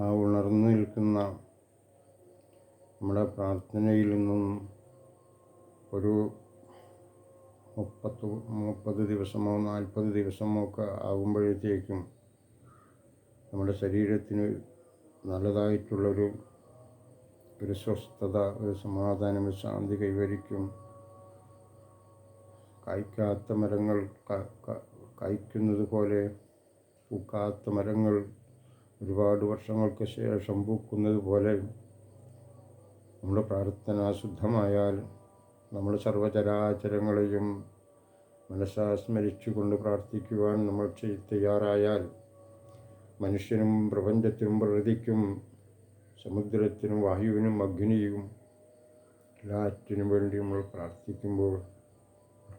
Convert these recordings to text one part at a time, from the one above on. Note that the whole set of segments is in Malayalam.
ആ ഉണർന്നു നിൽക്കുന്ന നമ്മുടെ പ്രാർത്ഥനയിൽ നിന്നും ഒരു മുപ്പത്ത് മുപ്പത് ദിവസമോ നാൽപ്പത് ദിവസമോ ഒക്കെ ആകുമ്പോഴത്തേക്കും നമ്മുടെ ശരീരത്തിന് നല്ലതായിട്ടുള്ളൊരു ഒരു സ്വസ്ഥത ഒരു സമാധാനം ഒരു ശാന്തി കൈവരിക്കും. കായ്ക്കാത്ത മരങ്ങൾ കായ്ക്കുന്നത് പോലെ പൂക്കാത്ത മരങ്ങൾ ഒരുപാട് വർഷങ്ങൾക്ക് ശേഷം പൂക്കുന്നത് പോലെ നമ്മുടെ പ്രാർത്ഥന ശുദ്ധമായാൽ നമ്മൾ സർവചരാചരങ്ങളെയും മനസ്സാ സ്മരിച്ചുകൊണ്ട് പ്രാർത്ഥിക്കുവാൻ നമ്മൾ തയ്യാറായാൽ മനുഷ്യനും പ്രപഞ്ചത്തിനും പ്രകൃതിക്കും സമുദ്രത്തിനും വായുവിനും അഗ്നിയും എല്ലാറ്റിനും വേണ്ടി നമ്മൾ പ്രാർത്ഥിക്കുമ്പോൾ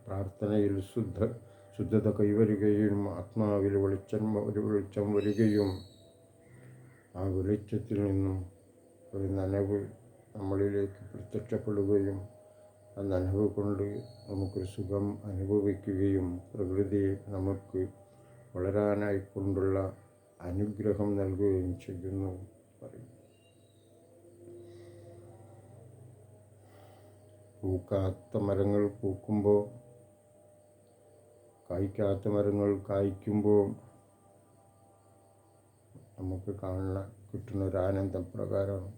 പ്രാർത്ഥനയിൽ ശുദ്ധ ശുദ്ധത കൈവരുകയും ആത്മാവിൽ വെളിച്ചം ഒരു വെളിച്ചം വരികയും ആ വെളിച്ചത്തിൽ നിന്നും ഒരു നനവ് നമ്മളിലേക്ക് പ്രത്യക്ഷപ്പെടുകയും ആ നനവ് കൊണ്ട് നമുക്കൊരു സുഖം അനുഭവിക്കുകയും പ്രകൃതിയെ നമുക്ക് വളരാനായി കൊണ്ടുള്ള അനുഗ്രഹം നൽകുകയും ചെയ്യുന്നു പറയും പൂക്കാത്ത മരങ്ങൾ പൂക്കുമ്പോൾ കായ്ക്കാത്ത മരങ്ങൾ കായ്ക്കുമ്പോൾ നമുക്ക് കാണുന്ന കിട്ടുന്ന ഒരു ആനന്ദം പ്രകാരമാണ്.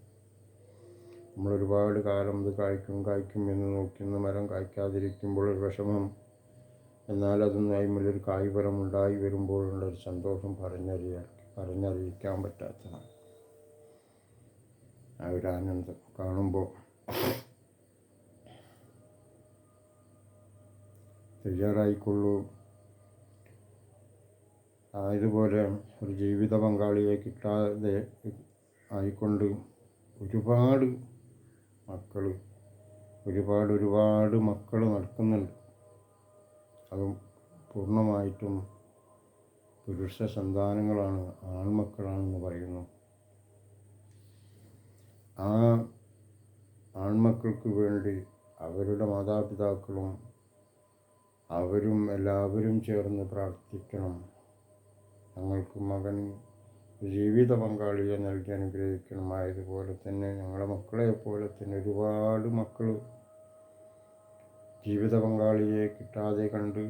നമ്മൾ ഒരുപാട് കാലം ഇത് കായ്ക്കും കായ്ക്കും എന്ന് നോക്കുന്ന മരം കായ്ക്കാതിരിക്കുമ്പോൾ ഒരു വിഷമം. എന്നാൽ അതൊന്നും അതിമേലൊരു കായ്ഫലം ഉണ്ടായി വരുമ്പോഴുള്ള ഒരു സന്തോഷം പറഞ്ഞറിയാൻ പറഞ്ഞറിയിക്കാൻ പറ്റാത്തതാണ്. ആ ഒരു ആനന്ദം കാണുമ്പോൾ. തയ്യാറായിക്കൊള്ളൂ. ആയതുപോലെ ഒരു ജീവിത പങ്കാളിയെ കിട്ടാതെ ആയിക്കൊണ്ട് ഒരുപാട് മക്കൾ ഒരുപാട് ഒരുപാട് മക്കൾ നടക്കുന്നുണ്ട്. അതും പൂർണമായിട്ടും പുരുഷ സന്താനങ്ങളാണ് ആൺമക്കളാണെന്ന് പറയുന്നു. ആ ആൺമക്കൾക്ക് വേണ്ടി അവരുടെ മാതാപിതാക്കളും അവരും എല്ലാവരും ചേർന്ന് പ്രാർത്ഥിക്കണം. ഞങ്ങൾക്ക് മകന് ജീവിത പങ്കാളിയെ നൽകി അനുഗ്രഹിക്കണമായതുപോലെ തന്നെ ഞങ്ങളുടെ മക്കളെ പോലെ തന്നെ ഒരുപാട് മക്കൾ ജീവിത പങ്കാളിയെ കിട്ടാതെ കണ്ട്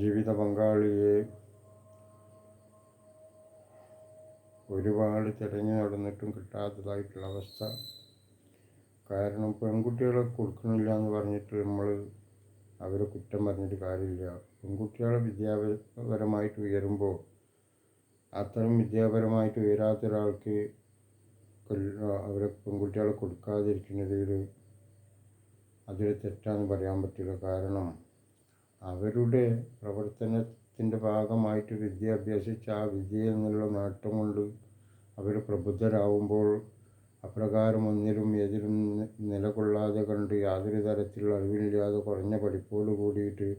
ജീവിത പങ്കാളിയെ ഒരുപാട് തിരഞ്ഞു നടന്നിട്ടും കിട്ടാത്തതായിട്ടുള്ള അവസ്ഥ. കാരണം പെൺകുട്ടികളെ കൊടുക്കണില്ല എന്ന് പറഞ്ഞിട്ട് നമ്മൾ അവരെ കുറ്റം പറഞ്ഞിട്ട് കാര്യമില്ല. പെൺകുട്ടികളെ വിദ്യാപരമായിട്ട് ഉയരുമ്പോൾ അത്തരം വിദ്യാപരമായിട്ട് ഉയരാത്ത ഒരാൾക്ക് അവരെ പെൺകുട്ടികളെ കൊടുക്കാതിരിക്കുന്നതിൽ അതൊരു തെറ്റാന്ന് പറയാൻ പറ്റില്ല. കാരണം അവരുടെ പ്രവർത്തനത്തിന്റെ ഭാഗമായിട്ട് വിദ്യ അഭ്യസിച്ച ആ വിദ്യയിൽ നിന്നുള്ള നേട്ടം കൊണ്ട് അവർ പ്രബുദ്ധരാകുമ്പോൾ അപ്രകാരം ഒന്നിലും ഏതിലും നിലകൊള്ളാതെ കണ്ട് യാതൊരു തരത്തിലുള്ള അറിവില്ലാതെ കുറഞ്ഞ പഠിപ്പോട് കൂടിയിട്ട്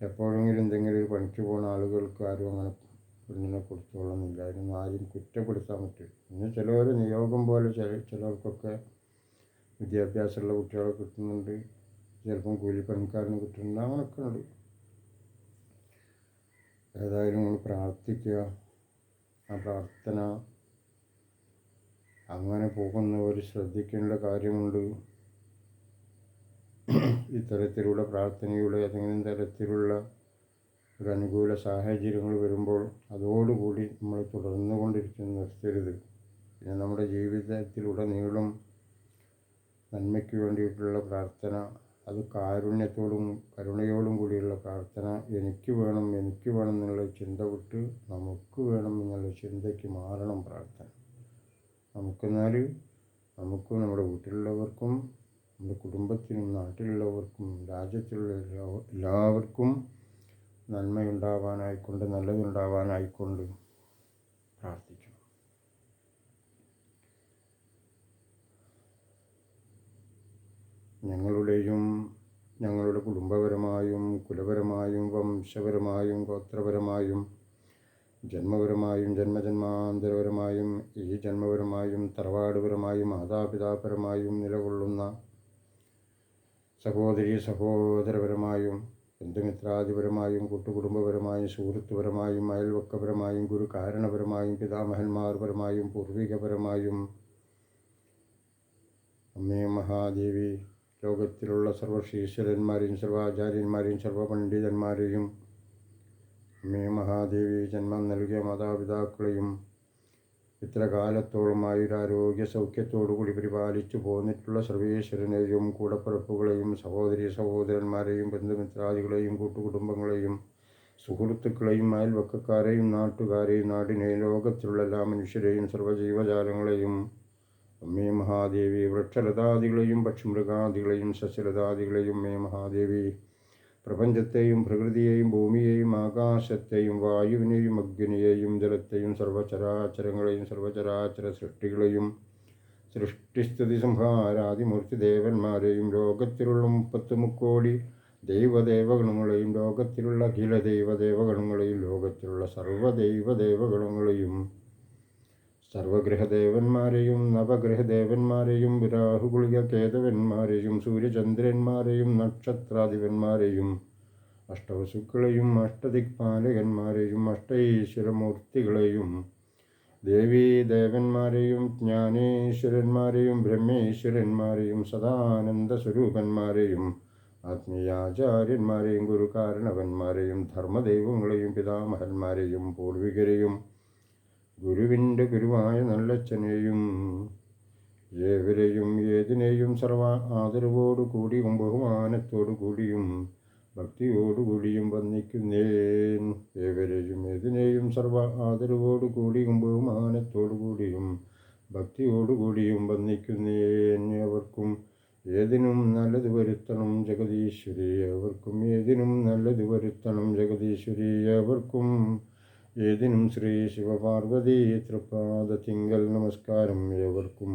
എപ്പോഴെങ്കിലും എന്തെങ്കിലും ഒരു പണിക്ക് പോകുന്ന ആളുകൾക്ക് ആരും അങ്ങനെ പെണ്ണിനെ കൊടുത്തോളുന്നില്ല അതിനൊന്നും ആരും കുറ്റപ്പെടുത്താൻ പറ്റില്ല. പിന്നെ ചിലവർ നിയോഗം പോലെ ചില ചിലർക്കൊക്കെ വിദ്യാഭ്യാസമുള്ള കുട്ടികളെ കിട്ടുന്നുണ്ട്. ചിലപ്പം കൂലിപ്പണിക്കാരന് കിട്ടുന്നുണ്ട്. അങ്ങനെയൊക്കെ ഉണ്ട്. ഏതായാലും നമ്മൾ പ്രാർത്ഥിക്കുക. ആ പ്രാർത്ഥന അങ്ങനെ പോകുന്നവർ ശ്രദ്ധിക്കേണ്ട കാര്യമുണ്ട്. ഇത്തരത്തിലുള്ള പ്രാർത്ഥനയുടെ ഏതെങ്കിലും തരത്തിലുള്ള ഒരു അനുകൂല സാഹചര്യങ്ങൾ വരുമ്പോൾ അതോടുകൂടി നമ്മൾ തുടർന്നു കൊണ്ടിരിക്കുന്ന നിർത്തരുത്. പിന്നെ നമ്മുടെ ജീവിതത്തിലുടനീളം നന്മയ്ക്ക് വേണ്ടിയിട്ടുള്ള പ്രാർത്ഥന അത് കാരുണ്യത്തോടും കരുണയോടും കൂടിയുള്ള പ്രാർത്ഥന എനിക്ക് വേണം എനിക്ക് വേണം എന്നുള്ള ചിന്ത വിട്ട് നമുക്ക് വേണം എന്നുള്ള ചിന്തയ്ക്ക് മാറണം പ്രാർത്ഥന. നമുക്കെന്നാൽ നമുക്കും നമ്മുടെ വീട്ടിലുള്ളവർക്കും നമ്മുടെ കുടുംബത്തിനും നാട്ടിലുള്ളവർക്കും രാജ്യത്തിലുള്ള എല്ലാ- എല്ലാവർക്കും നന്മയുണ്ടാവാനായിക്കൊണ്ട് നല്ലതുണ്ടാവാനായിക്കൊണ്ട് പ്രാർത്ഥിക്കണം ഞങ്ങളുടെയും ഞങ്ങളുടെ കുടുംബപരമായും കുലപരമായും വംശപരമായും ഗോത്രപരമായും ജന്മപരമായും ജന്മജന്മാന്തരപരമായും ഈ ജന്മപരമായും തറവാടുപരമായും മാതാപിതാപരമായും നിലകൊള്ളുന്ന സഹോദരി സഹോദരപരമായും ബന്ധുമിത്രാദിപരമായും കൂട്ടുകുടുംബപരമായും സുഹൃത്തുപരമായും അയൽവക്കപരമായും ഗുരു കാരണപരമായും പിതാമഹന്മാർപരമായും പൂർവികപരമായും. അമ്മേ മഹാദേവി ലോകത്തിലുള്ള സർവശീശ്വരന്മാരെയും സർവാചാര്യന്മാരെയും സർവപണ്ഡിതന്മാരെയും അമ്മേ മഹാദേവി ജന്മം നൽകിയ മാതാപിതാക്കളെയും ഇത്ര കാലത്തോളമായി ഒരു ആരോഗ്യ സൗഖ്യത്തോടുകൂടി പരിപാലിച്ചു പോന്നിട്ടുള്ള സർവേശ്വരനെയും കൂടപ്പിറപ്പുകളെയും സഹോദരി സഹോദരന്മാരെയും ബന്ധുമിത്രാദികളെയും കൂട്ടുകുടുംബങ്ങളെയും സുഹൃത്തുക്കളെയും അയൽവക്കക്കാരെയും നാട്ടുകാരെയും നാടിനെയും ലോകത്തിലുള്ള എല്ലാ മനുഷ്യരെയും സർവജീവജാലങ്ങളെയും അമ്മേ മഹാദേവി വൃക്ഷലതാദികളെയും പക്ഷിമൃഗാദികളെയും സസ്യലതാദികളെയും അമ്മേ മഹാദേവി പ്രപഞ്ചത്തെയും പ്രകൃതിയെയും ഭൂമിയെയും ആകാശത്തെയും വായുവിനെയും അഗ്നിയെയും ജലത്തെയും സർവചരാചരങ്ങളെയും സർവചരാചര സൃഷ്ടികളെയും സൃഷ്ടിസ്ഥിതി സംഹാരാദിമൂർത്തി ദേവന്മാരെയും ലോകത്തിലുള്ള മുപ്പത്ത് മുക്കോടി ദൈവദേവഗണങ്ങളെയും ലോകത്തിലുള്ള അഖില ദൈവദേവഗണങ്ങളെയും ലോകത്തിലുള്ള സർവദൈവദേവഗണങ്ങളെയും സർവഗ്രഹദേവന്മാരെയും നവഗ്രഹദേവന്മാരെയും വിരാഹുകുളിക കേതവന്മാരെയും സൂര്യചന്ദ്രന്മാരെയും നക്ഷത്രാധിപന്മാരെയും അഷ്ടവസുക്കളെയും അഷ്ടദിക്പാലകന്മാരെയും അഷ്ടൈശ്വരമൂർത്തികളെയും ദേവീദേവന്മാരെയും ജ്ഞാനേശ്വരന്മാരെയും ബ്രഹ്മേശ്വരന്മാരെയും സദാനന്ദ സ്വരൂപന്മാരെയും ആത്മീയാചാര്യന്മാരെയും ഗുരുകാരണവന്മാരെയും ധർമ്മദൈവങ്ങളെയും പിതാമഹന്മാരെയും പൂർവികരെയും ഗുരുവിന്റെ ഗുരുവായ നല്ലച്ഛനെയും ഏവരെയും ഏതിനെയും സർവ ആദരവോടു കൂടിയും ബഹുമാനത്തോടു കൂടിയും ഭക്തിയോടുകൂടിയും വന്ദിക്കുന്നേൻ. ഏവരെയും ഏതിനെയും സർവ ആദരവോടു കൂടിയും ബഹുമാനത്തോടു കൂടിയും ഭക്തിയോടുകൂടിയും വന്ദിക്കുന്നേൻ. അവർക്കും ഏതിനും നല്ലത് വരുത്തണം ജഗതീശ്വരി അവർക്കും ഏതിനും നല്ലത് വരുത്തണം ജഗതീശ്വരി അവർക്കും ഏതിനും ശ്രീ ശിവപാർവതി തൃപ്പാദത്തിങ്കൽ നമസ്കാരം ഏവർക്കും.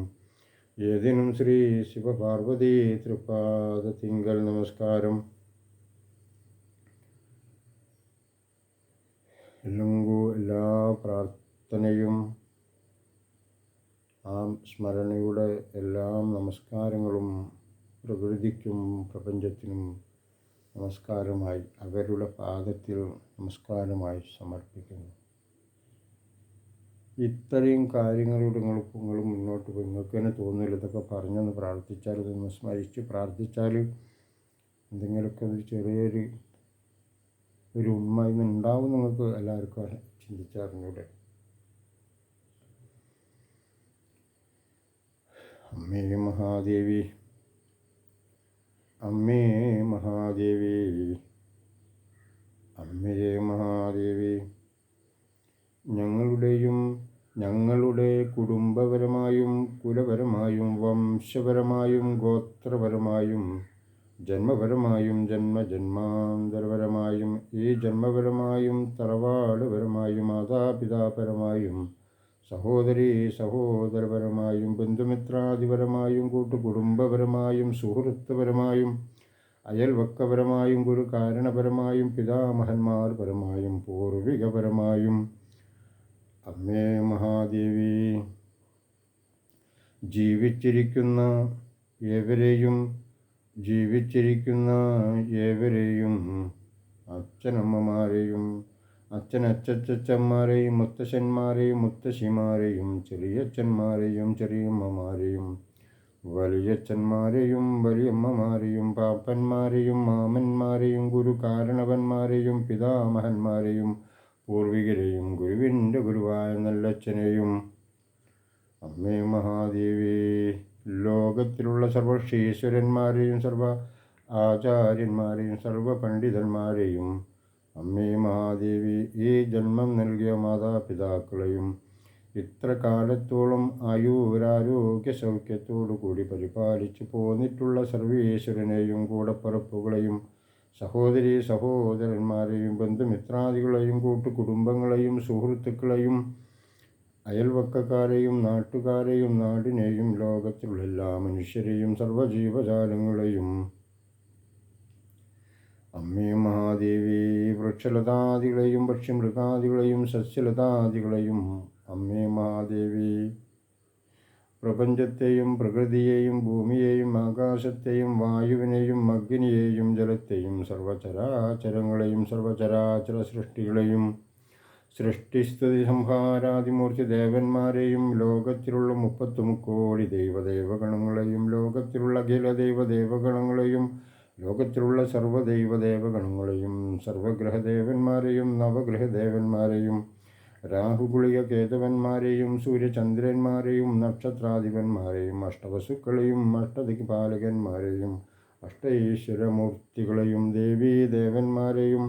ഏതിനും ശ്രീ ശിവപാർവതി തൃപ്പാദത്തിങ്കൽ നമസ്കാരം. എല്ലങ്കു എല്ലാ പ്രാർത്ഥനയും ആ സ്മരണയുടെ എല്ലാ നമസ്കാരങ്ങളും പ്രകൃതിക്കും പ്രപഞ്ചത്തിനും നമസ്കാരമായി അവരുടെ പാദത്തിൽ നമസ്കാരമായി സമർപ്പിക്കുന്നു. ഇത്രയും കാര്യങ്ങളോട് നിങ്ങൾ നിങ്ങൾ മുന്നോട്ട് പോയി. നിങ്ങൾക്ക് തന്നെ തോന്നില്ല ഇതൊക്കെ പറഞ്ഞൊന്ന് പ്രാർത്ഥിച്ചാൽ ഇതൊന്ന് സ്മരിച്ച് പ്രാർത്ഥിച്ചാൽ എന്തെങ്കിലുമൊക്കെ ഒരു ചെറിയൊരു ഒരു ഉണ്മ ഇന്ന് ഉണ്ടാവും നിങ്ങൾക്ക് എല്ലാവർക്കും ചിന്തിച്ചറിഞ്ഞൂടെ. അമ്മേ മഹാദേവി അമ്മേ മഹാദേവി. അമ്മേ മഹാദേവി. ഞങ്ങളുടെയും ഞങ്ങളുടെ കുടുംബപരമായും കുലപരമായും വംശപരമായും ഗോത്രപരമായും ജന്മപരമായും ജന്മജന്മാന്തരപരമായും ഈ ജന്മപരമായും തറവാടുപരമായും മാതാപിതാപരമായും സഹോദരി സഹോദരപരമായും ബന്ധുമിത്രാദിപരമായും കൂട്ടുകുടുംബപരമായും സുഹൃത്തുപരമായും അയൽവക്കപരമായും ഗുരു കാരണപരമായും പിതാമഹന്മാർ പരമായും പൂർവികപരമായും. അമ്മേ മഹാദേവി ജീവിച്ചിരിക്കുന്ന ഏവരെയും ജീവിച്ചിരിക്കുന്ന ഏവരെയും അച്ഛനമ്മമാരെയും അച്ഛനച്ചച്ചന്മാരെയും മുത്തശ്ശന്മാരെയും മുത്തശ്ശിമാരെയും ചെറിയച്ഛന്മാരെയും ചെറിയമ്മമാരെയും വലിയച്ഛന്മാരെയും വലിയമ്മമാരെയും പാപ്പന്മാരെയും മാമന്മാരെയും ഗുരു കാരണവന്മാരെയും പിതാമഹന്മാരെയും പൂർവികരെയും ഗുരുവിന്റെ ഗുരുവായ നല്ലച്ഛനെയും. അമ്മേ മഹാദേവി ലോകത്തിലുള്ള സർവശീശ്വരന്മാരെയും സർവ ആചാര്യന്മാരെയും സർവ പണ്ഡിതന്മാരെയും അമ്മേ മഹാദേവി ഈ ജന്മം നൽകിയ മാതാപിതാക്കളെയും ഇത്ര കാലത്തോളം ആയുരാരോഗ്യ സൗഖ്യത്തോടു കൂടി പരിപാലിച്ചു പോന്നിട്ടുള്ള സർവീശ്വരനെയും കൂടപ്പറപ്പുകളെയും സഹോദരി സഹോദരന്മാരെയും ബന്ധുമിത്രാദികളെയും കൂട്ടുകുടുംബങ്ങളെയും സുഹൃത്തുക്കളെയും അയൽവക്കക്കാരെയും നാട്ടുകാരെയും നാടിനെയും ലോകത്തിലുള്ള എല്ലാ മനുഷ്യരെയും സർവജീവജാലങ്ങളെയും അമ്മേ മഹാദേവി വൃക്ഷലതാദികളെയും പക്ഷിമൃഗാദികളെയും സസ്യലതാദികളെയും അമ്മേ മഹാദേവി. പ്രപഞ്ചത്തെയും പ്രകൃതിയെയും ഭൂമിയെയും ആകാശത്തെയും വായുവിനെയും അഗ്നിയെയും ജലത്തെയും സർവചരാചരങ്ങളെയും സർവചരാചര സൃഷ്ടികളെയും സൃഷ്ടിസ്തുതി സംഹാരാതിമൂർത്തി ദേവന്മാരെയും ലോകത്തിലുള്ള മുപ്പത്തുമുക്കോടി ദൈവദേവഗണങ്ങളെയും ലോകത്തിലുള്ള അഖില ദൈവദേവഗണങ്ങളെയും ലോകത്തിലുള്ള സർവദൈവദേവഗണങ്ങളെയും സർവഗ്രഹദേവന്മാരെയും നവഗ്രഹദേവന്മാരെയും രാഹുഗുളിക കേതവന്മാരെയും സൂര്യചന്ദ്രന്മാരെയും നക്ഷത്രാധിപന്മാരെയും അഷ്ടവസുക്കളെയും അഷ്ടദിക്പാലകന്മാരെയും അഷ്ടൈശ്വരമൂർത്തികളെയും ദേവീദേവന്മാരെയും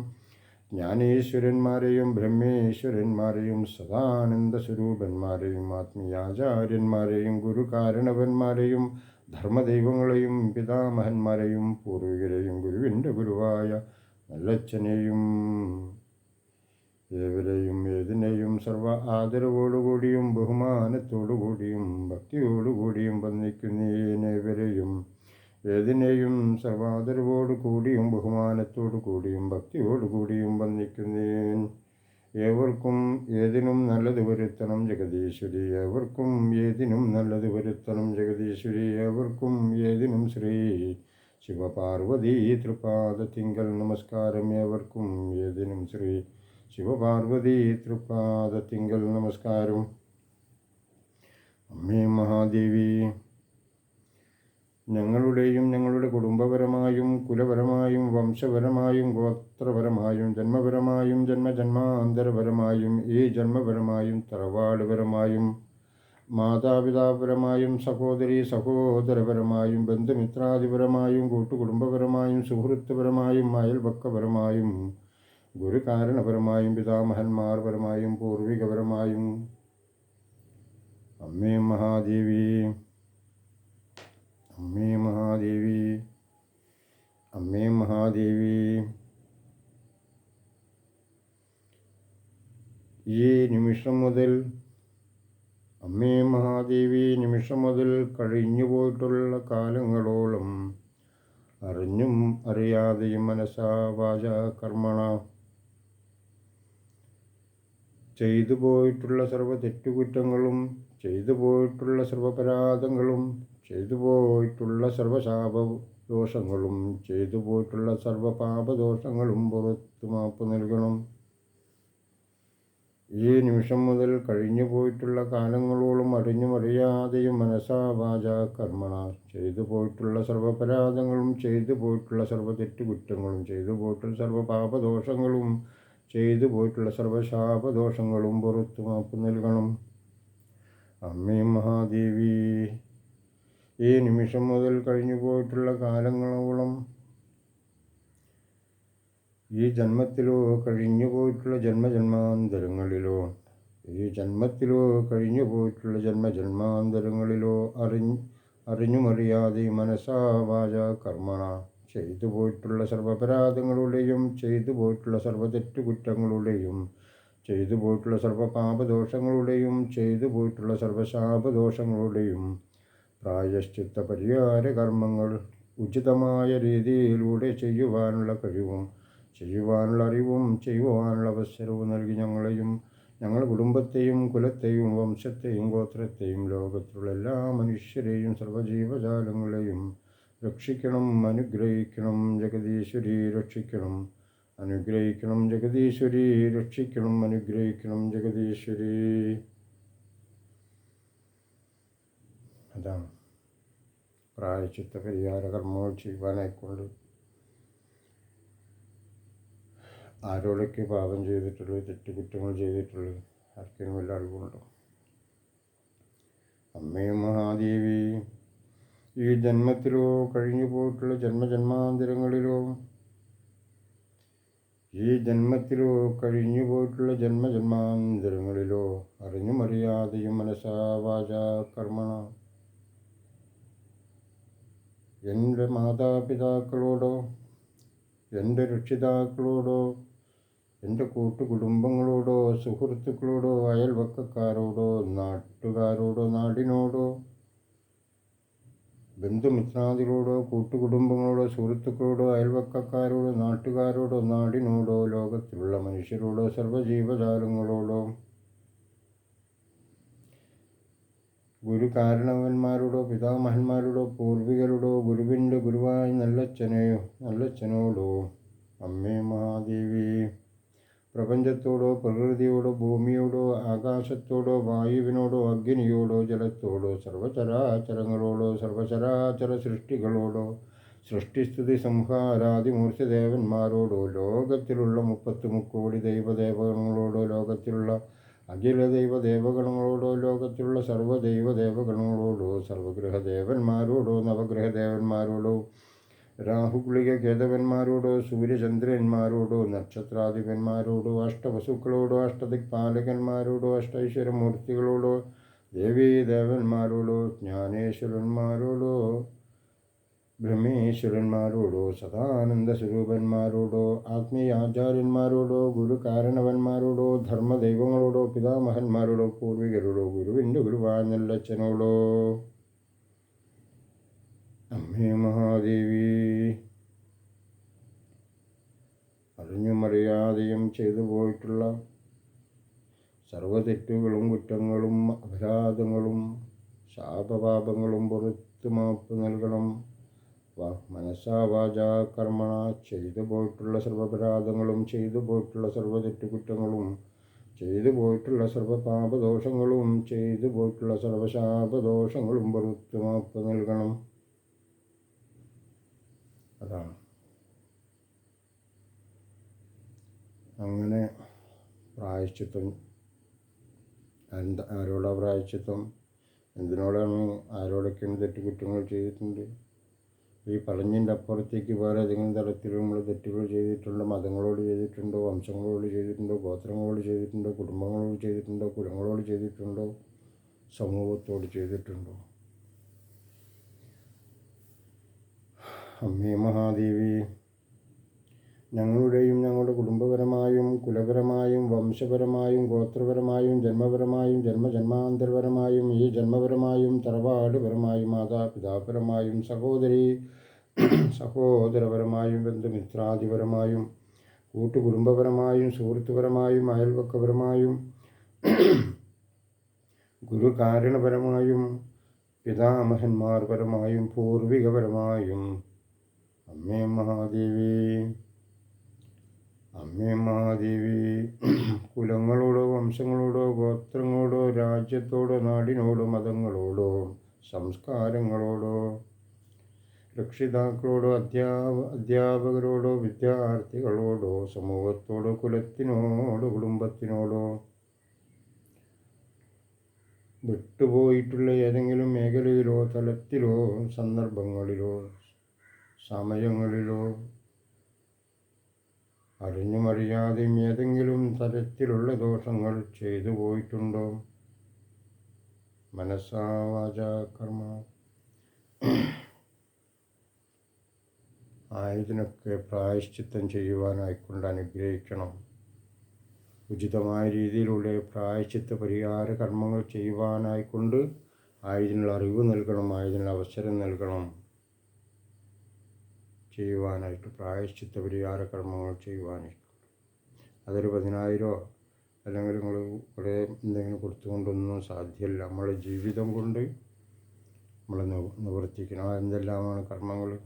ജ്ഞാനേശ്വരന്മാരെയും ബ്രഹ്മേശ്വരന്മാരെയും സദാനന്ദ സ്വരൂപന്മാരെയും ആത്മീയാചാര്യന്മാരെയും ഗുരുകാരണവന്മാരെയും ധർമ്മദൈവങ്ങളെയും പിതാമഹന്മാരെയും പൂർവികരെയും ഗുരുവിന്റെ ഗുരുവായ നല്ലച്ഛനെയും ഏവരെയും ഏതിനെയും സർവ ആദരവോടുകൂടിയും ബഹുമാനത്തോടുകൂടിയും ഭക്തിയോടുകൂടിയും വന്ദിക്കുന്നേനേവരെയും ഏതിനെയും സർവാദരവോടു കൂടിയും ബഹുമാനത്തോടു കൂടിയും ഭക്തിയോടുകൂടിയും വന്ദിക്കുന്നേൻ ഏവർക്കും ഏതിനും നല്ലത് വരുത്തണം ജഗദീശ്വരി ഏവർക്കും ഏതിനും നല്ലത് വരുത്തണം ജഗദീശ്വരി ഏവർക്കും ഏതിനും ശ്രീ ശിവപാർവതി തൃപാദത്തിങ്കൽ നമസ്കാരം. ഏവർക്കും ഏതിനും ശ്രീ ശിവപാർവതി തൃപാദത്തിങ്കൽ നമസ്കാരം. അമ്മേ മഹാദേവി ഞങ്ങളുടെയും ഞങ്ങളുടെ കുടുംബപരമായും കുലപരമായും വംശപരമായും ഗോത്രപരമായും ജന്മപരമായും ജന്മജന്മാന്തരപരമായും ഈ ജന്മപരമായും തറവാടുപരമായും മാതാപിതാപരമായും സഹോദരി സഹോദരപരമായും ബന്ധുമിത്രാദിപരമായും കൂട്ടുകുടുംബപരമായും സുഹൃത്തുപരമായും അയൽപക്കപരമായും ഗുരുകാരണപരമായും പിതാമഹന്മാർപരമായും പൂർവികപരമായും. അമ്മേ മഹാദേവി. അമ്മേ മഹാദേവി അമ്മേ മഹാദേവി. ഈ നിമിഷം മുതൽ അമ്മേ മഹാദേവി നിമിഷം മുതൽ കഴിഞ്ഞു പോയിട്ടുള്ള കാലങ്ങളോളം അറിഞ്ഞും അറിയാതെയും മനസ്സാ വാച കർമ്മണ ചെയ്തു പോയിട്ടുള്ള സർവ തെറ്റുകുറ്റങ്ങളും ചെയ്തു പോയിട്ടുള്ള സർവപരാധങ്ങളും ചെയ്തു പോയിട്ടുള്ള സർവശാപ ദോഷങ്ങളും ചെയ്തു പോയിട്ടുള്ള സർവ പാപദോഷങ്ങളും പുറത്തു മാപ്പ് നൽകണം. ഈ നിമിഷം മുതൽ കഴിഞ്ഞു പോയിട്ടുള്ള കാലങ്ങളോളം അറിഞ്ഞും അറിയാതെയും മനസ്സാ വാച കർമ്മണ. ചെയ്തു പോയിട്ടുള്ള സർവപരാധങ്ങളും ചെയ്തു പോയിട്ടുള്ള സർവ തെറ്റുകുറ്റങ്ങളും ചെയ്തു പോയിട്ടുള്ള സർവപാപദോഷങ്ങളും ചെയ്തു പോയിട്ടുള്ള സർവശാപദോഷങ്ങളും പുറത്തു മാപ്പ് നൽകണം. അമ്മേ മഹാദേവി. ഈ നിമിഷം മുതൽ കഴിഞ്ഞു പോയിട്ടുള്ള കാലങ്ങളോളം ഈ ജന്മത്തിലോ കഴിഞ്ഞു പോയിട്ടുള്ള ജന്മജന്മാന്തരങ്ങളിലോ ഈ ജന്മത്തിലോ കഴിഞ്ഞു പോയിട്ടുള്ള ജന്മജന്മാന്തരങ്ങളിലോ അറിഞ്ഞ് അറിഞ്ഞുമറിയാതെ മനസ്സാ വാച കർമ്മണ ചെയ്തു പോയിട്ടുള്ള സർവപരാധങ്ങളുടെയും ചെയ്തു പോയിട്ടുള്ള സർവ തെറ്റുകുറ്റങ്ങളുടെയും ചെയ്തു പോയിട്ടുള്ള സർവ പാപദോഷങ്ങളുടെയും ചെയ്തു പോയിട്ടുള്ള സർവശാപദോഷങ്ങളുടെയും പ്രായശ്ചിത്ത പരിഹാര കർമ്മങ്ങൾ ഉചിതമായ രീതിയിലൂടെ ചെയ്യുവാനുള്ള കഴിവും ചെയ്യുവാനുള്ള അറിവും ചെയ്യുവാനുള്ള അവസരവും നൽകി ഞങ്ങളെയും ഞങ്ങളുടെ കുടുംബത്തെയും കുലത്തെയും വംശത്തെയും ഗോത്രത്തെയും ലോകത്തിലുള്ള എല്ലാ മനുഷ്യരെയും സർവജീവജാലങ്ങളെയും രക്ഷിക്കണം അനുഗ്രഹിക്കണം ജഗതീശ്വരി രക്ഷിക്കണം അനുഗ്രഹിക്കണം ജഗതീശ്വരി രക്ഷിക്കണം അനുഗ്രഹിക്കണം ജഗദീശ്വരി. അതാണ് പ്രായച്ചിത്ത പരിഹാര കർമ്മങ്ങൾ ചെയ്യുവാനായിക്കൊണ്ട് ആരോടൊക്കെ പാപം ചെയ്തിട്ടുള്ളത് തെറ്റുകുറ്റങ്ങൾ ചെയ്തിട്ടുള്ളൂ ആർക്കും വല്ല അറിവുണ്ടോ? അമ്മേ മഹാദേവി ഈ ജന്മത്തിലോ കഴിഞ്ഞു പോയിട്ടുള്ള ജന്മജന്മാന്തരങ്ങളിലോ ഈ ജന്മത്തിലോ കഴിഞ്ഞു പോയിട്ടുള്ള ജന്മജന്മാന്തരങ്ങളിലോ അറിഞ്ഞും അറിയാതെയും മനസ്സാ വാച കർമ്മണ എന്റെ മാതാപിതാക്കളോടോ എന്റെ രക്ഷിതാക്കളോടോ എന്റെ കൂട്ടുകുടുംബങ്ങളോടോ സുഹൃത്തുക്കളോടോ അയൽവക്കക്കാരോടോ നാട്ടുകാരോടോ നാടിനോടോ ബന്ധുമിത്രാദികളോടോ കൂട്ടുകുടുംബങ്ങളോടോ സുഹൃത്തുക്കളോടോ അയൽവക്കക്കാരോടോ നാട്ടുകാരോടോ നാടിനോടോ ലോകത്തിലുള്ള മനുഷ്യരോടോ സർവജീവജാലങ്ങളോടോ ഗുരു കാരണവന്മാരോടോ പിതാമഹന്മാരോടോ പൂർവികരോടോ ഗുരുവിന്റെ ഗുരുവായ നല്ലച്ഛനെയോ നല്ലച്ഛനോടോ. അമ്മേ മഹാദേവി പ്രപഞ്ചത്തോടോ പ്രകൃതിയോടോ ഭൂമിയോടോ ആകാശത്തോടോ വായുവിനോടോ അഗ്നിയോടോ ജലത്തോടോ സർവചരാചരങ്ങളോടോ സർവചരാചര സൃഷ്ടികളോടോ സൃഷ്ടിസ്ഥിതി സംഹാരാദിമൂർത്തിദേവന്മാരോടോ ലോകത്തിലുള്ള മുപ്പത്തി മുക്കോടി ദൈവദേവങ്ങളോടോ ലോകത്തിലുള്ള അഖില ദൈവ ദേവഗണങ്ങളോടോ ലോകത്തിലുള്ള സർവദൈവദേവഗണങ്ങളോടോ സർവഗ്രഹദേവന്മാരോടോ നവഗ്രഹദേവന്മാരോടോ രാഹുക്ലിക കേതവന്മാരോടോ സൂര്യചന്ദ്രന്മാരോടോ നക്ഷത്രാധിപന്മാരോടോ അഷ്ടവസുക്കളോടോ അഷ്ടദിക്പാലകന്മാരോടോ അഷ്ടൈശ്വരമൂർത്തികളോടോ ദേവീ ദേവന്മാരോടോ ജ്ഞാനേശ്വരന്മാരോടോ ബ്രഹ്മേശ്വരന്മാരോടോ സദാനന്ദ സ്വരൂപന്മാരോടോ ആത്മീയാചാര്യന്മാരോടോ ഗുരുകാരണവന്മാരോടോ ധർമ്മദൈവങ്ങളോടോ പിതാമഹന്മാരോടോ പൂർവികരോടോ ഗുരുവിന്റെ ഗുരുവാനല്ലച്ചനോടോ അമ്മേ മഹാദേവി അറിഞ്ഞു മറിയാതെയും ചെയ്തു പോയിട്ടുള്ള സർവ തെറ്റുകളും കുറ്റങ്ങളും അപരാധങ്ങളും ശാപപാപങ്ങളും പുറത്തു മാപ്പ് നൽകണം. വ- മനസ്സാ വാച കർമ്മണ ചെയ്തു പോയിട്ടുള്ള സർവപരാധങ്ങളും ചെയ്തു പോയിട്ടുള്ള സർവ തെറ്റുകുറ്റങ്ങളും ചെയ്തു പോയിട്ടുള്ള സർവപാപദോഷങ്ങളും ചെയ്തു പോയിട്ടുള്ള സർവശാപദോഷങ്ങളും പുറത്തു മാപ്പ് നൽകണം. അതാണ്. അങ്ങനെ പ്രായശ്ചിത്തം. എന്താ ആരോടാ പ്രായശ്ചിത്തം? എന്തിനോടാണ് ആരോടൊക്കെയാണ് തെറ്റുകുറ്റങ്ങൾ ചെയ്തിട്ടുണ്ട്? ഈ പറഞ്ഞതിന്റെ അപ്പുറത്തേക്ക് വേറെ ഏതെങ്കിലും തരത്തിൽ നമ്മൾ തെറ്റുകൾ ചെയ്തിട്ടുണ്ടോ? മതങ്ങളോട് ചെയ്തിട്ടുണ്ടോ? വംശങ്ങളോട് ചെയ്തിട്ടുണ്ടോ? ഗോത്രങ്ങളോട് ചെയ്തിട്ടുണ്ടോ? കുടുംബങ്ങളോട് ചെയ്തിട്ടുണ്ടോ? കുലങ്ങളോട് ചെയ്തിട്ടുണ്ടോ? സമൂഹത്തോട് ചെയ്തിട്ടുണ്ടോ? അമ്മേ മഹാദേവി ഞങ്ങളുടെയും ഞങ്ങളുടെ കുടുംബപരമായും കുലപരമായും വംശപരമായും ഗോത്രപരമായും ജന്മപരമായും ജന്മജന്മാന്തരപരമായും ഈ ജന്മപരമായും തറവാടുപരമായും മാതാപിതാപരമായും സഹോദരി സഹോദരപരമായും ബന്ധുമിത്രാദിപരമായും കൂട്ടുകുടുംബപരമായും സുഹൃത്തുപരമായും അയൽവക്കപരമായും ഗുരുകാരണപരമായും പിതാമഹന്മാർ പരമായും പൂർവികപരമായും. അമ്മേ മഹാദേവി. അമ്മേ മഹാദേവി കുലങ്ങളോടോ വംശങ്ങളോടോ ഗോത്രങ്ങളോടോ രാജ്യത്തോടോ നാടിനോടോ മതങ്ങളോടോ സംസ്കാരങ്ങളോടോ രക്ഷിതാക്കളോടോ അധ്യാപ അധ്യാപകരോടോ വിദ്യാർത്ഥികളോടോ സമൂഹത്തോടോ കുലത്തിനോടോ കുടുംബത്തിനോടോ വിട്ടുപോയിട്ടുള്ള ഏതെങ്കിലും മേഖലയിലോ തലത്തിലോ സന്ദർഭങ്ങളിലോ സമയങ്ങളിലോ അറിഞ്ഞും അറിയാതെയും ഏതെങ്കിലും തരത്തിലുള്ള ദോഷങ്ങൾ ചെയ്തു പോയിട്ടുണ്ടോ? മനസ്സാവാച കർമ്മ. ആയതിനൊക്കെ പ്രായശ്ചിത്തം ചെയ്യുവാനായിക്കൊണ്ട് അനുഗ്രഹിക്കണം. ഉചിതമായ രീതിയിലുള്ള പ്രായശ്ചിത്ത പരിഹാര കർമ്മങ്ങൾ ചെയ്യുവാനായിക്കൊണ്ട് ആയതിനുള്ള അറിവ് നൽകണം ആയതിനുള്ള അവസരം നൽകണം. ചെയ്യുവാനായിട്ട് പ്രായശ്ചിത്ത പരിഹാര കർമ്മങ്ങൾ ചെയ്യുവാനായിട്ട്. അതൊരു പതിനായിരമോ അല്ലെങ്കിൽ നിങ്ങൾ കുറേ എന്തെങ്കിലും കൊടുത്തുകൊണ്ടൊന്നും സാധ്യമല്ല നമ്മളെ ജീവിതം കൊണ്ട് നമ്മൾ നിവർത്തിക്കണം. എന്തെല്ലാമാണ് കർമ്മങ്ങൾ?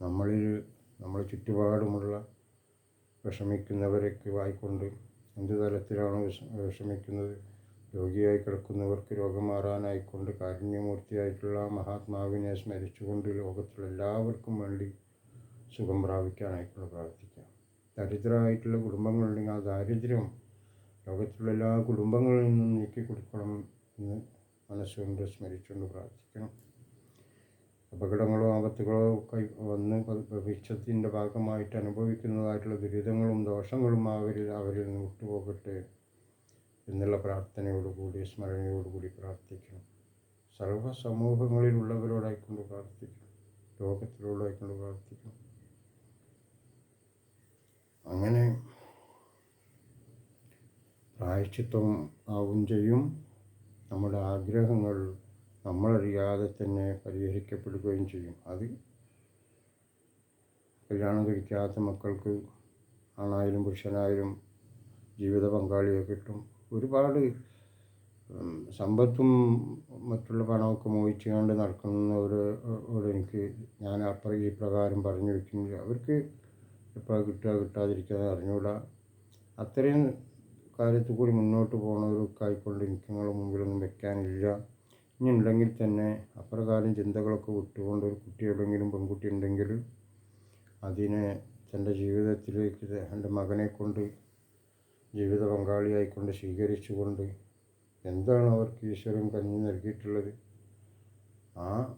നമ്മളിൽ നമ്മളെ ചുറ്റുപാടുമുള്ള വിഷമിക്കുന്നവരൊക്കെ വായിക്കൊണ്ട് എന്ത് തരത്തിലാണ് വിഷ വിഷമിക്കുന്നത്? രോഗിയായി കിടക്കുന്നവർക്ക് രോഗം മാറാനായിക്കൊണ്ട് കാരുണ്യമൂർത്തിയായിട്ടുള്ള മഹാത്മാവിനെ സ്മരിച്ചുകൊണ്ട് ലോകത്തിലെ എല്ലാവർക്കും വേണ്ടി സുഖം പ്രാപിക്കാനായിക്കൊണ്ട് പ്രാർത്ഥിക്കാം. ദരിദ്രമായിട്ടുള്ള കുടുംബങ്ങളുണ്ടെങ്കിൽ ആ ദാരിദ്ര്യം ലോകത്തിലുള്ള എല്ലാ കുടുംബങ്ങളിൽ നിന്നും നീക്കി കൊടുക്കണം എന്ന് മനസ്സുകൊണ്ട് സ്മരിച്ചുകൊണ്ട് പ്രാർത്ഥിക്കണം. അപകടങ്ങളോ ആപത്തുകളോ കൈ വന്ന് ഭവിഷ്യത്തിന്റെ ഭാഗമായിട്ട് അനുഭവിക്കുന്നതായിട്ടുള്ള ദുരിതങ്ങളും ദോഷങ്ങളും അവരിൽ അവരിൽ നിന്ന് വിട്ടുപോകട്ടെ എന്നുള്ള പ്രാർത്ഥനയോടുകൂടി സ്മരണയോടുകൂടി പ്രാർത്ഥിക്കണം. സർവ സമൂഹങ്ങളിലുള്ളവരോടായിക്കൊണ്ട് പ്രാർത്ഥിക്കണം. ലോകത്തിലുള്ളതായിക്കൊണ്ട് പ്രാർത്ഥിക്കണം. അങ്ങനെ പ്രായശ്ചിത്വം ആവും ചെയ്യും. നമ്മുടെ ആഗ്രഹങ്ങൾ നമ്മളറിയാതെ തന്നെ പരിഹരിക്കപ്പെടുകയും ചെയ്യും. അത് കല്യാണം കഴിക്കാത്ത മക്കൾക്ക് ആണായാലും പുരുഷനായാലും ജീവിത പങ്കാളിയെ കിട്ടും. ഒരുപാട് സമ്പത്തും മറ്റുള്ള പണമൊക്കെ മോഹിച്ചുകൊണ്ട് നടക്കുന്നവരോട് എനിക്ക് ഞാൻ അപ്പുറം ഈ പ്രകാരം പറഞ്ഞു വയ്ക്കുന്നില്ല. അവർക്ക് എപ്പോഴാണ് കിട്ടുക കിട്ടാതിരിക്കുക അറിഞ്ഞൂടാ അത്രയും കാര്യത്തിൽ കൂടി മുന്നോട്ട് പോകുന്നവരൊക്കെ ആയിക്കൊണ്ട് എനിക്ക് നിങ്ങളുടെ മുമ്പിലൊന്നും വെക്കാനില്ല. ഇനി ഉണ്ടെങ്കിൽ തന്നെ അപ്രകാരം ചിന്തകളൊക്കെ വിട്ടുകൊണ്ട് ഒരു കുട്ടി എവിടെയെങ്കിലും പെൺകുട്ടി ഉണ്ടെങ്കിൽ അതിനെ തന്റെ ജീവിതത്തിലേക്ക് എന്റെ മകനെ കൊണ്ട് ജീവിത പങ്കാളിയായിക്കൊണ്ട് സ്വീകരിച്ചുകൊണ്ട് എന്താണ് അവർക്ക് ഈശ്വരൻ കഞ്ഞി നൽകിയിട്ടുള്ളത്? ആ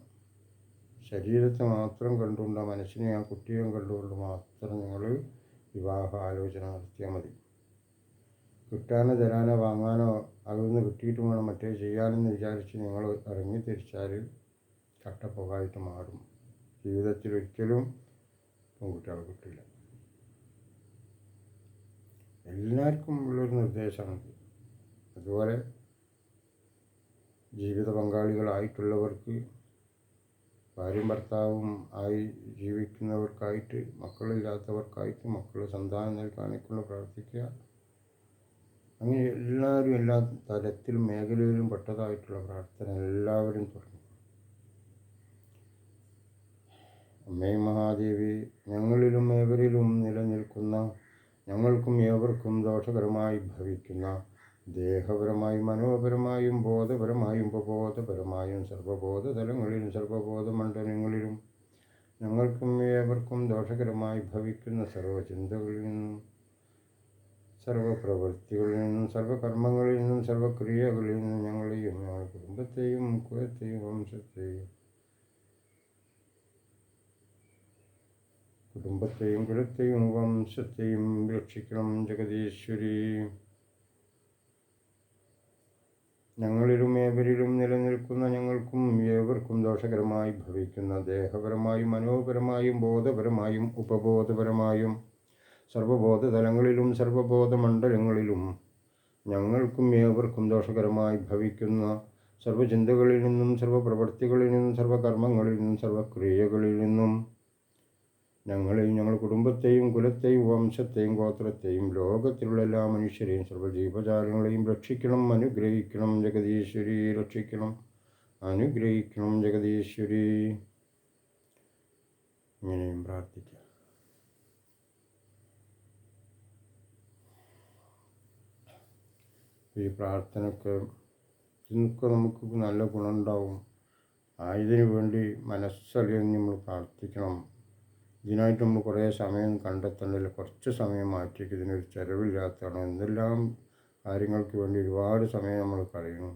ശരീരത്തെ മാത്രം കണ്ടുകൊണ്ട് ആ മനസ്സിനെ ആ കുട്ടിയെയും കണ്ടുകൊണ്ട് മാത്രം നിങ്ങൾ വിവാഹ ആലോചന നടത്തിയാൽ മതി. കിട്ടാനോ തരാനോ വാങ്ങാനോ അതിൽ നിന്ന് കിട്ടിയിട്ട് വേണം. മറ്റേ ചെയ്യാനെന്ന് വിചാരിച്ച് നിങ്ങൾ ഇറങ്ങി തിരിച്ചാൽ കട്ടപ്പുകായിട്ട് മാറും. ജീവിതത്തിൽ ഒരിക്കലും പെൺകുട്ടികളെ കിട്ടില്ല. എല്ലാവർക്കും ഉള്ളൊരു നിർദ്ദേശമാണിത് അതുപോലെ ജീവിത പങ്കാളികളായിട്ടുള്ളവർക്ക് ഭാര്യയും ഭർത്താവും ആയി ജീവിക്കുന്നവർക്കായിട്ട് മക്കളില്ലാത്തവർക്കായിട്ട് മക്കൾ സന്താനം നൽകാനൊക്കെയുള്ള പ്രാർത്ഥിക്കുക. അങ്ങനെ എല്ലാവരും എല്ലാ തലത്തിലും മേഖലയിലും പെട്ടതായിട്ടുള്ള പ്രാർത്ഥന എല്ലാവരും തുടങ്ങി. അമ്മേ മഹാദേവി ഞങ്ങളിലും ഏവരിലും നിലനിൽക്കുന്ന ഞങ്ങൾക്കും ഏവർക്കും ദോഷകരമായി ഭവിക്കുന്ന ദേഹപരമായും മനോപരമായും ബോധപരമായും ഉപബോധപരമായും സർവബോധതലങ്ങളിലും സർവബോധമണ്ഡലങ്ങളിലും ഞങ്ങൾക്കും ഏവർക്കും ദോഷകരമായി ഭവിക്കുന്ന സർവചിന്തകളിൽ നിന്നും സർവപ്രവൃത്തികളിൽ നിന്നും സർവകർമ്മങ്ങളിൽ നിന്നും സർവക്രിയകളിൽ നിന്നും ഞങ്ങളെയും ഞങ്ങളുടെ കുടുംബത്തെയും കുലത്തെയും വംശത്തെയും കുടുംബത്തെയും കുലത്തെയും വംശത്തെയും രക്ഷിക്കണം ജഗതീശ്വരി ഞങ്ങളിലും ഏവരിലും നിലനിൽക്കുന്ന ഞങ്ങൾക്കും ഏവർക്കും ദോഷകരമായി ഭവിക്കുന്ന ദേഹപരമായും മനോപരമായും ബോധപരമായും ഉപബോധപരമായും സർവബോധതലങ്ങളിലും സർവബോധ മണ്ഡലങ്ങളിലും ഞങ്ങൾക്കും ഏവർക്കും ദോഷകരമായി ഭവിക്കുന്ന സർവചിന്തകളിൽ നിന്നും സർവപ്രവൃത്തികളിൽ നിന്നും സർവകർമ്മങ്ങളിൽ നിന്നും സർവക്രിയകളിൽ നിന്നും ഞങ്ങളെയും ഞങ്ങളുടെ കുടുംബത്തെയും കുലത്തെയും വംശത്തെയും ഗോത്രത്തെയും ലോകത്തിലുള്ള എല്ലാ മനുഷ്യരെയും സർവജീവജാലങ്ങളെയും രക്ഷിക്കണം അനുഗ്രഹിക്കണം ജഗതീശ്വരി രക്ഷിക്കണം അനുഗ്രഹിക്കണം ജഗതീശ്വരി ഇങ്ങനെയും പ്രാർത്ഥിക്കാം. ഈ പ്രാർത്ഥനയ്ക്ക് ഇന്നൊക്കെ നമുക്ക് നല്ല ഗുണമുണ്ടാവും. ആയതിനു വേണ്ടി മനസ്സറിയാൻ നമ്മൾ പ്രാർത്ഥിക്കണം. ഇതിനായിട്ട് നമ്മൾ കുറേ സമയം കണ്ടെത്തണില്ല കുറച്ച് സമയം മാറ്റിയിട്ട് ഇതിനൊരു ചിലവില്ലാത്തതാണ്. എന്തെല്ലാം കാര്യങ്ങൾക്ക് വേണ്ടി ഒരുപാട് സമയം നമ്മൾ കളയുന്നു.